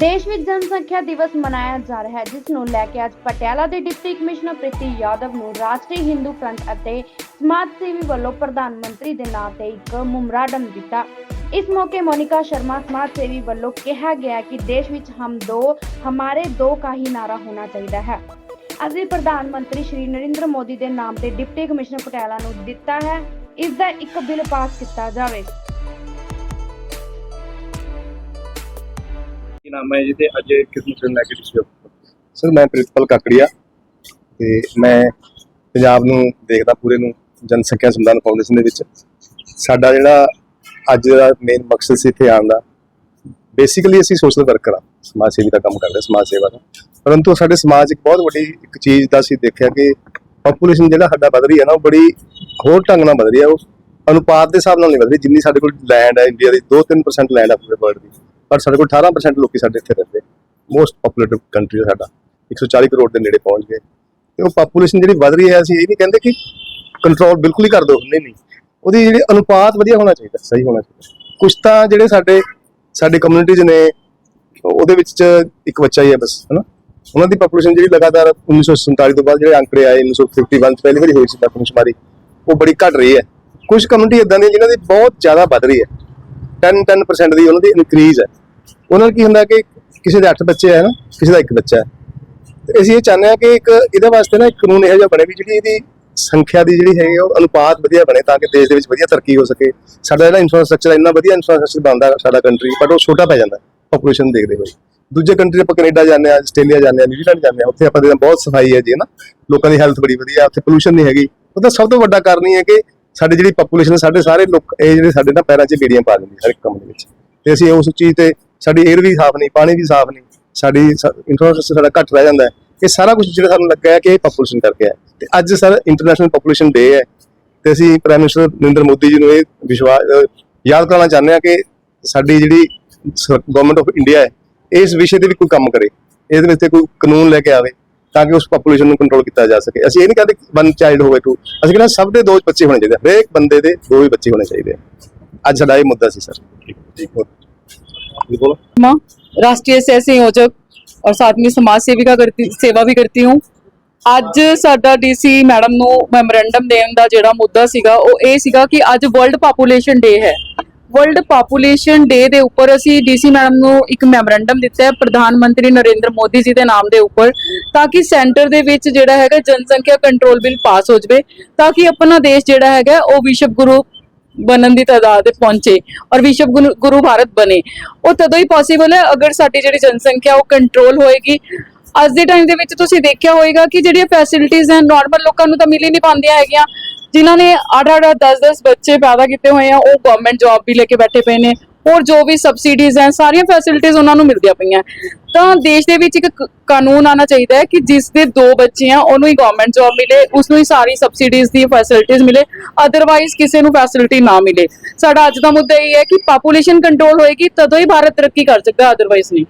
ਦੇਸ਼ ਵਿੱਚ ਜਨਸੰਖਿਆ ਦਿਵਸ ਮਨਾਇਆ ਜਾ ਰਿਹਾ ਹੈ, ਜਿਸ ਨੂੰ ਲੈ ਕੇ ਅੱਜ ਪਟਿਆਲਾ ਦੇ ਡਿਪਟੀ ਕਮਿਸ਼ਨਰ ਪ੍ਰੀਤੀ ਯਾਦਵ ਨੂੰ ਰਾਸ਼ਟਰੀ ਹਿੰਦੂ ਫਰੰਟ ਅਤੇ ਸਮਾਜ ਸੇਵੀ ਵੱਲੋਂ ਪ੍ਰਧਾਨ ਮੰਤਰੀ ਦੇ ਨਾਂ ਤੇ ਇੱਕ ਮੁਮਰਾਡਮ ਦਿੱਤਾ। ਇਸ ਮੌਕੇ ਮੋਨਿਕਾ ਸ਼ਰਮਾ ਸਮਾਜ ਸੇਵੀ ਵੱਲੋਂ ਕਿਹਾ ਗਿਆ ਕਿ ਦੇਸ਼ ਵਿੱਚ ਹਮ ਦੋ, ਹਮਾਰੇ ਦੋ ਕਾ ਹੀ ਨਾਰਾ ਹੋਣਾ ਚਾਹੀਦਾ ਹੈ। ਅੱਜ ਪ੍ਰਧਾਨ ਮੰਤਰੀ ਸ਼੍ਰੀ ਨਰਿੰਦਰ ਮੋਦੀ ਦੇ ਨਾਮ ਤੇ ਡਿਪਟੀ ਕਮਿਸ਼ਨਰ ਪਟਿਆਲਾ ਨੂੰ ਦਿੱਤਾ ਹੈ, ਇਸ ਦਾ ਇੱਕ ਬਿੱਲ ਪਾਸ ਕੀਤਾ ਜਾਵੇ। ਕੀ ਨਾਮ ਹੈ ਜੀ ਤੇ ਅੱਜ ਕਿਸ ਨੂੰ ਲੈ ਕੇ ਤੁਸੀਂ ਸਰ, ਮੈਂ ਪ੍ਰਿੰਸੀਪਲ ਕਾਕੜੀਆ ਤੇ ਮੈਂ ਪੰਜਾਬ ਨੂੰ ਦੇਖਦਾ ਪੂਰੇ ਨੂੰ, ਜਨਸੰਖਿਆ ਸੰਵਿਧਾਨ ਫਾਊਂਡੇਸ਼ਨ ਦੇ ਵਿੱਚ। ਸਾਡਾ ਜਿਹੜਾ ਅੱਜ ਦਾ ਮੇਨ ਮਕਸਦ ਸੀ ਇੱਥੇ ਆਉਣ ਦਾ ਬੇਸਿਕਲੀ ਅਸੀਂ ਸੋਸ਼ਲ ਵਰਕਰ ਆ ਸਮਾਜ ਸੇਵੀ ਦਾ ਕੰਮ ਕਰਦੇ ਸਮਾਜ ਸੇਵਾ ਦਾ। ਪਰੰਤੂ ਸਾਡੇ ਸਮਾਜ ਇੱਕ ਬਹੁਤ ਵੱਡੀ ਇੱਕ ਚੀਜ਼ ਦਾ ਅਸੀਂ ਦੇਖਿਆ ਕਿ ਪੋਪੂਲੇਸ਼ਨ ਜਿਹੜਾ ਸਾਡਾ ਵੱਧ ਰਹੀ ਹੈ ਨਾ, ਉਹ ਬੜੀ ਹੋਰ ਢੰਗ ਨਾਲ ਵਧ ਰਹੀ ਹੈ। ਉਹ ਅਨੁਪਾਤ ਦੇ ਹਿਸਾਬ ਨਾਲ ਨਹੀਂ ਵੱਧ ਰਹੀ, ਜਿੰਨੀ ਸਾਡੇ ਕੋਲ ਲੈਂਡ ਹੈ ਇੰਡੀਆ ਦੀ 2-3% ਲੈਂਡ ਹੈ ਪੂਰੇ ਵਰਲਡ ਦੀ। ਪਰ ਸਾਡੇ ਕੋਲ 18% ਲੋਕੀ ਸਾਡੇ ਇੱਥੇ ਰਹਿੰਦੇ ਮੋਸਟ ਪੋਪੂਲੇਟਿਵ ਕੰਟਰੀ ਸਾਡਾ। 140 ਕਰੋੜ ਦੇ ਨੇੜੇ ਪਹੁੰਚ ਗਏ। ਤੇ ਉਹ ਪਾਪੂਲੇਸ਼ਨ ਜਿਹੜੀ ਵਧ ਰਹੀ ਹੈ, ਅਸੀਂ ਇਹ ਨਹੀਂ ਕਹਿੰਦੇ ਕਿ ਕੰਟਰੋਲ ਬਿਲਕੁਲ ਹੀ ਕਰ ਦਿਓ। ਨਹੀਂ ਨਹੀਂ। ਉਹਦੀ ਜਿਹੜੀ ਅਨੁਪਾਤ ਵਧੀਆ ਹੋਣਾ ਚਾਹੀਦਾ, ਸਹੀ ਹੋਣਾ ਚਾਹੀਦਾ। ਕੁਝ ਤਾਂ ਜਿਹੜੇ ਸਾਡੇ ਸਾਡੇ ਕਮਿਊਨਿਟੀਜ਼ ਨੇ, ਉਹਦੇ ਵਿੱਚ ਇੱਕ ਬੱਚਾ ਹੀ ਹੈ ਬਸ, ਹਨਾ? ਉਹਨਾਂ ਦੀ ਪਾਪੂਲੇਸ਼ਨ ਜਿਹੜੀ ਲਗਾਤਾਰ 1947 ਤੋਂ ਬਾਅਦ ਜਿਹੜੇ ਅੰਕੜੇ ਆਏ 1951 ਚ ਪਹਿਲੀ ਵਾਰੀ ਹੋਈ ਸੀ ਪਾਪੂਲੇਸ਼ਨ ਉਹ ਬੜੀ ਘਟ ਰਹੀ ਹੈ। ਕੁਝ ਕਮਿਊਨਿਟੀ ਇਦਾਂ ਦੀਆਂ ਜਿਨ੍ਹਾਂ ਦੀ ਬਹੁਤ ਜ਼ਿਆਦਾ ਵੱਧ ਰਹੀ ਹੈ। 10 10% ਦੀ ਉਹਨਾਂ ਦੀ ਇਨਕਰੀਜ਼ ਹੈ। ਉਹਨਾਂ ਨਾਲ ਕੀ ਹੁੰਦਾ ਕਿ ਕਿਸੇ ਦੇ 8 ਬੱਚੇ ਹੈ ਨਾ ਕਿਸੇ ਦਾ ਇੱਕ ਬੱਚਾ ਹੈ। ਤੇ ਅਸੀਂ ਇਹ ਚਾਹੁੰਦੇ ਹਾਂ ਕਿ ਇੱਕ ਇਹਦੇ ਵਾਸਤੇ ਨਾ ਇੱਕ ਕਾਨੂੰਨ ਇਹੋ ਜਿਹਾ ਬਣੇ ਵੀ ਜਿਹੜੀ ਇਹਦੀ ਸੰਖਿਆ ਦੀ ਜਿਹੜੀ ਹੈਗੀ ਆ, ਉਹ ਅਨੁਪਾਤ ਵਧੀਆ ਬਣੇ ਤਾਂ ਕਿ ਦੇਸ਼ ਦੇ ਵਿੱਚ ਵਧੀਆ ਤਰੱਕੀ ਹੋ ਸਕੇ। ਸਾਡਾ ਜਿਹੜਾ ਇਨਫਰਾਸਟ੍ਰਕਚਰ ਇੰਨਾ ਵਧੀਆ ਇਨਫਰਾਸਟ੍ਰਕਚਰ ਬਣਦਾ ਸਾਡਾ ਕੰਟਰੀ ਬਟ ਉਹ ਛੋਟਾ ਪੈ ਜਾਂਦਾ ਪੋਪੂਲੇਸ਼ਨ ਦੇਖਦੇ ਹੋਏ। ਦੂਜੇ ਕੰਟਰੀ ਆਪਾਂ ਕੈਨੇਡਾ ਜਾਂਦੇ ਆ ਆਸਟ੍ਰੇਲੀਆ ਜਾਂਦੇ ਆ ਨਿਊਜ਼ੀਲੈਂਡ ਜਾਂਦੇ ਆ ਉੱਥੇ ਆਪਾਂ ਦੇਖਦੇ ਬਹੁਤ ਸਫ਼ਾਈ ਹੈ ਜੀ ਨਾ। ਲੋਕਾਂ ਦੀ ਹੈਲਥ ਬੜੀ ਵਧੀਆ ਉੱਥੇ ਪੋਲੂਸ਼ਨ ਨਹੀਂ ਹੈਗੀ। ਉਹਦਾ ਸਭ ਤੋਂ ਵੱਡਾ ਕਾਰਨ ਇਹ ਹੈ ਕਿ ਸਾਡੀ ਜਿਹੜੀ ਪੋਪੂਲੇਸ਼ਨ ਸਾਡੇ ਸਾਰੇ ਲੋਕ ਇਹ ਜਿਹੜੇ ਸਾਡੇ ਨਾ ਪੈਰਾਂ 'ਚ ਬੇੜੀਆਂ ਪਾ ਦਿੰਦੀ ਹਰ ਇੱਕ ਕੰਮ ਦੇ ਵਿੱਚ। ਤੇ ਅਸੀਂ ਉਸ ਚੀਜ਼ ਤੇ ਸਾਡੀ 에ਅਰ ਵੀ ਸਾਫ਼ ਨਹੀਂ, ਪਾਣੀ ਵੀ ਸਾਫ਼ ਨਹੀਂ, ਸਾਡੀ ਇਨਫਰਾਸਟ੍ਰਕਚਰ ਸਾਡਾ ਘੱਟ ਰਹਿ ਜਾਂਦਾ ਹੈ। ਇਹ ਸਾਰਾ ਕੁਝ ਜਿਹੜਾ ਸਾਨੂੰ ਲੱਗਾ ਹੈ ਕਿ ਇਹ ਪੋਪੂਲੇਸ਼ਨ ਕਰਕੇ ਹੈ। ਤੇ ਅੱਜ ਸਰ ਇੰਟਰਨੈਸ਼ਨਲ ਪੋਪੂਲੇਸ਼ਨ ਡੇ ਹੈ। ਤੇ ਅਸੀਂ ਪ੍ਰਾਈਮ ਮਿਨਿਸਟਰ ਨਰਿੰਦਰ ਮੋਦੀ ਜੀ ਨੂੰ ਇਹ ਵਿਸ਼ਵਾਸ ਯਾਦ ਕਰਾਉਣਾ ਚਾਹੁੰਦੇ ਹਾਂ ਕਿ ਸਾਡੀ ਜਿਹੜੀ ਗਵਰਨਮੈਂਟ ਆਫ ਇੰਡੀਆ ਹੈ, ਇਸ ਵਿਸ਼ੇ ਤੇ ਵੀ ਕੋਈ ਕੰਮ ਕਰੇ, ਇਹਦੇ ਵਿੱਚ ਕੋਈ ਕਾਨੂੰਨ ਲੈ ਕੇ ਆਵੇ, ਤਾਂ ਕਿ ਉਸ ਪੋਪੂਲੇਸ਼ਨ ਨੂੰ ਕੰਟਰੋਲ ਕੀਤਾ ਜਾ ਸਕੇ। ਅਸੀਂ ਇਹ ਨਹੀਂ ਕਹਿੰਦੇ ਵਨ ਚਾਈਲਡ ਹੋਵੇ ਟੂ ਅਸੀਂ ਕਹਿੰਦੇ ਸਭ ਦੇ ਦੋ ਬੱਚੇ ਹੋਣੇ ਚਾਹੀਦੇ ਹਰੇਕ ਬੰਦੇ ਦੇ ਦੋ ਹੀ ਬੱਚੇ ਹੋਣੇ ਚਾਹੀਦੇ ਆ। ਅੱਜ ਸਾਡਾ ਇਹ ਮੁੱਦਾ ਸੀ, ਸਰ। ਠੀਕ ਹੋ माँ राष्ट्रीय सह संयोजक और साथ में समाज सेविका करती सेवा भी करती हूँ ਅੱਜ ਸਾਡਾ ਡੀਸੀ ਮੈਡਮ ਨੂੰ ਮੈਮੋਰੈਂਡਮ ਦੇਣ ਦਾ ਜਿਹੜਾ ਮੁੱਦਾ ਸੀਗਾ ਉਹ ਇਹ ਸੀਗਾ ਕਿ ਅੱਜ ਵਰਲਡ ਪਾਪੂਲੇਸ਼ਨ ਡੇ ਹੈ ਵਰਲਡ ਪਾਪੂਲੇਸ਼ਨ ਡੇ ਦੇ ਉੱਪਰ ਅਸੀਂ ਡੀਸੀ ਮੈਡਮ ਨੂੰ ਇੱਕ ਮੈਮੋਰੈਂਡਮ ਦਿੱਤਾ ਹੈ ਪ੍ਰਧਾਨ ਮੰਤਰੀ ਨਰਿੰਦਰ ਮੋਦੀ ਜੀ ਦੇ ਨਾਮ ਦੇ ਉੱਪਰ ਤਾਂ ਕਿ ਸੈਂਟਰ ਦੇ ਵਿੱਚ ਜਿਹੜਾ ਹੈਗਾ ਜਨਸੰਖਿਆ ਕੰਟਰੋਲ ਬਿੱਲ ਪਾਸ ਹੋ ਜਾਵੇ ਤਾਂ ਕਿ ਆਪਣਾ ਦੇਸ਼ ਜਿਹੜਾ ਹੈਗਾ ਉਹ ਵਿਸ਼ਵ ਗੁਰੂ ਬਣਨ ਦੀ ਤਾਦਾਦ ਤੇ ਪਹੁੰਚੇ ਔਰ ਵਿਸ਼ਵ ਗੁਰੂ- ਗੁਰੂ ਭਾਰਤ ਬਣੇ। ਉਹ ਤਦੋਂ ਹੀ ਪੋਸੀਬਲ ਹੈ ਅਗਰ ਸਾਡੀ ਜਿਹੜੀ ਜਨਸੰਖਿਆ ਉਹ ਕੰਟਰੋਲ ਹੋਏਗੀ। ਅੱਜ ਦੇ ਟਾਈਮ ਦੇ ਵਿੱਚ ਤੁਸੀਂ ਦੇਖਿਆ ਹੋਵੇਗਾ ਕਿ ਜਿਹੜੀਆਂ ਫੈਸਿਲਿਟੀਆਂ ਹਨ ਨਾਰਮਲ ਲੋਕਾਂ ਨੂੰ ਤਾਂ ਮਿਲ ਹੀ ਨਹੀਂ ਪਾਉਂਦੀਆਂ ਹੈਗੀਆਂ। ਜਿਨ੍ਹਾਂ ਨੇ 8-8 10-10 ਬੱਚੇ ਪੈਦਾ ਕੀਤੇ ਹੋਏ ਆ, ਉਹ ਗਵਰਨਮੈਂਟ ਜੌਬ ਵੀ ਲੈ ਕੇ ਬੈਠੇ ਪਏ ਨੇ। ਹੋਰ ਜੋ ਵੀ ਸਬਸਿਡੀਜ਼ ਹੈ, ਸਾਰੀਆਂ ਫੈਸਿਲਿਟੀਆਂ ਉਹਨਾਂ ਨੂੰ ਮਿਲਦੀਆਂ ਪਈਆਂ। ਤਾਂ ਦੇਸ਼ ਦੇ ਵਿੱਚ ਇੱਕ ਕ- ਕਾਨੂੰਨ ਆਣਾ ਚਾਹੀਦਾ ਹੈ ਕਿ ਜਿਸ ਦੇ ਦੋ ਬੱਚੇ ਆ, ਉਹਨੂੰ ਹੀ ਗਵਰਨਮੈਂਟ ਜੌਬ ਮਿਲੇ ਉਸ ਨੂੰ ਹੀ ਸਾਰੀ ਸਬਸਿਡੀਜ਼ ਦੀ ਫੈਸਿਲਿਟੀਆਂ ਮਿਲੇ ਅਦਰਵਾਈਜ਼ ਕਿਸੇ ਨੂੰ ਫੈਸਿਲਿਟੀ ਨਾ ਮਿਲੇ। ਸਾਡਾ ਅੱਜ ਦਾ ਮੁੱਦਾ ਇਹ ਹੈ ਕਿ ਪਾਪੂਲੇਸ਼ਨ ਕੰਟਰੋਲ ਹੋਏਗੀ, ਤਦੋਂ ਹੀ ਭਾਰਤ ਤਰੱਕੀ ਕਰ ਸਕਦਾ ਅਦਰਵਾਈਜ਼ ਨਹੀਂ।